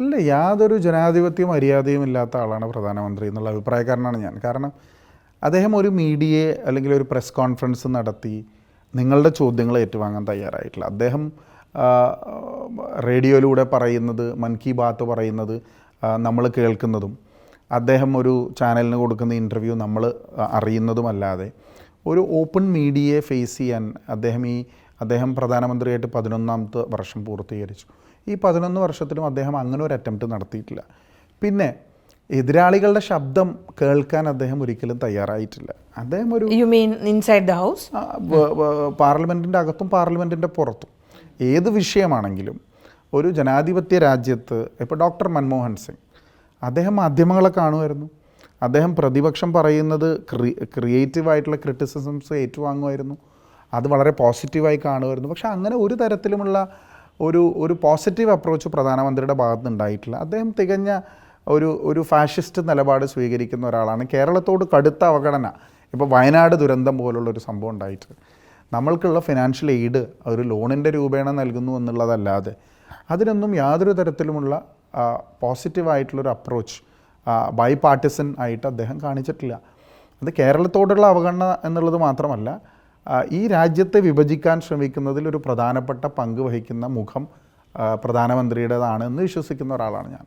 അല്ല യാതൊരു ജനാധിപത്യ മര്യാദയും ഇല്ലാത്ത ആളാണ് പ്രധാനമന്ത്രി എന്നുള്ള അഭിപ്രായക്കാരനാണ് ഞാൻ. കാരണം അദ്ദേഹം ഒരു മീഡിയയെ അല്ലെങ്കിൽ ഒരു പ്രസ് കോൺഫറൻസ് നടത്തി നിങ്ങളുടെ ചോദ്യങ്ങൾ ഏറ്റുവാങ്ങാൻ തയ്യാറായിട്ടില്ല. അദ്ദേഹം റേഡിയോയിലൂടെ പറയുന്നത് മൻ കി ബാത്ത് പറയുന്നത് നമ്മൾ കേൾക്കുന്നതും അദ്ദേഹം ഒരു ചാനലിന് കൊടുക്കുന്ന ഇന്റർവ്യൂ നമ്മൾ അറിയുന്നതുമല്ലാതെ ഒരു ഓപ്പൺ മീഡിയയെ ഫേസ് ചെയ്യാൻ അദ്ദേഹം ഈ അദ്ദേഹം പ്രധാനമന്ത്രിയായിട്ട് പതിനൊന്നാമത്തെ വർഷം പൂർത്തീകരിച്ചു. ഈ പതിനൊന്ന് വർഷത്തിലും അദ്ദേഹം അങ്ങനെ ഒരു അറ്റംപ്റ്റ് നടത്തിയിട്ടില്ല. പിന്നെ എതിരാളികളുടെ ശബ്ദം കേൾക്കാൻ അദ്ദേഹം ഒരിക്കലും തയ്യാറായിട്ടില്ല. അദ്ദേഹം ഒരു you mean inside the house പാർലമെന്റിന്റെ അകത്തും പാർലമെന്റിന്റെ പുറത്തും. ഏത് വിഷയമാണെങ്കിലും ഒരു ജനാധിപത്യ രാജ്യത്ത് ഇപ്പോൾ ഡോക്ടർ മൻമോഹൻ സിംഗ് അദ്ദേഹം മാധ്യമങ്ങളെ കാണുമായിരുന്നു. അദ്ദേഹം പ്രതിപക്ഷം പറയുന്നത് ക്രി ക്രിയേറ്റീവായിട്ടുള്ള ക്രിറ്റിസിസംസ് ഏറ്റുവാങ്ങുമായിരുന്നു. അത് വളരെ പോസിറ്റീവായി കാണുമായിരുന്നു. പക്ഷേ അങ്ങനെ ഒരു തരത്തിലുമുള്ള ഒരു ഒരു പോസിറ്റീവ് അപ്രോച്ച് പ്രധാനമന്ത്രിയുടെ ഭാഗത്ത് ഉണ്ടായിട്ടില്ല അദ്ദേഹം തികഞ്ഞ ഒരു ഒരു ഫാഷിസ്റ്റ് നിലപാട് സ്വീകരിക്കുന്ന ഒരാളാണ്. കേരളത്തോട് കടുത്ത അവഗണന. ഇപ്പോൾ വയനാട് ദുരന്തം പോലുള്ള ഒരു സംഭവം ഉണ്ടായിട്ട് നമ്മൾക്കുള്ള ഫിനാൻഷ്യൽ എയ്ഡ് ഒരു ലോണിന്റെ രൂപേണ നൽകുന്നു എന്നുള്ളതല്ലാതെ അതിനൊന്നും യാതൊരു തരത്തിലുമുള്ള പോസിറ്റീവായിട്ടുള്ളൊരു അപ്രോച്ച് ബൈ പാർട്ടിസൺ ആയിട്ട് അദ്ദേഹം കാണിച്ചിട്ടില്ല. അത് കേരളത്തോടുള്ള അവഗണന എന്നുള്ളത് മാത്രമല്ല ഈ രാജ്യത്തെ വിഭജിക്കാൻ ശ്രമിക്കുന്നതിൽ ഒരു പ്രധാനപ്പെട്ട പങ്ക് വഹിക്കുന്ന മുഖം പ്രധാനമന്ത്രിയുടേതാണ് എന്ന് വിശ്വസിക്കുന്ന ഒരാളാണ് ഞാൻ.